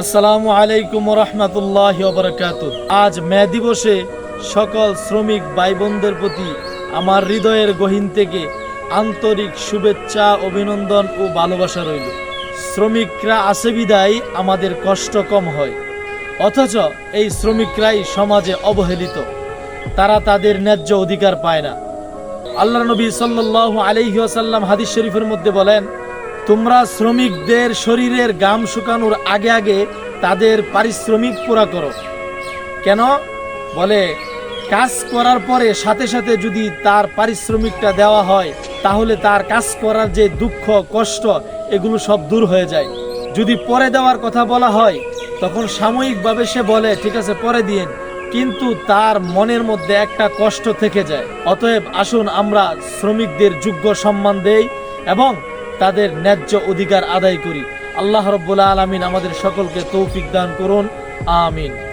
আসসালামু আলাইকুম রহমতুল্লাহ বরকাত। আজ মে দিবসে সকল শ্রমিক ভাই বোনদের প্রতি আমার হৃদয়ের গহীন থেকে আন্তরিক শুভেচ্ছা, অভিনন্দন ও ভালোবাসা রইল। শ্রমিকরা আছে বিদায়, আমাদের কষ্ট কম হয়। অথচ এই শ্রমিকরাই সমাজে অবহেলিত। তারা তাদের ন্যায্য অধিকার পায় না। আল্লাহ নবী সাল্লাল্লাহু আলাইহি ওয়াসাল্লাম হাদিস শরীফের মধ্যে বলেন তোমরা শ্রমিকদের শরীরের গাম শুকানোর আগে আগে তাদের পারিশ্রমিক পুরা করো। কেন? বলে, কাজ করার পরে সাথে সাথে যদি তার পারিশ্রমিকটা দেওয়া হয়, তাহলে তার কাজ করার যে দুঃখ, কষ্ট, এগুলো সব দূর হয়ে যায়। যদি পরে দেওয়ার কথা বলা হয়, তখন সাময়িকভাবে সে বলে, ঠিক আছে, পরে দিন। কিন্তু তার মনের মধ্যে একটা কষ্ট থেকে যায়। অতএব আসুন আমরা শ্রমিকদের যোগ্য সম্মান দেই এবং তাদের ন্যায্য অধিকার আদায় করি। আল্লাহ রব্বুল্লা আলমিন আমাদের সকলকে তৌফিক দান করুন। আমিন।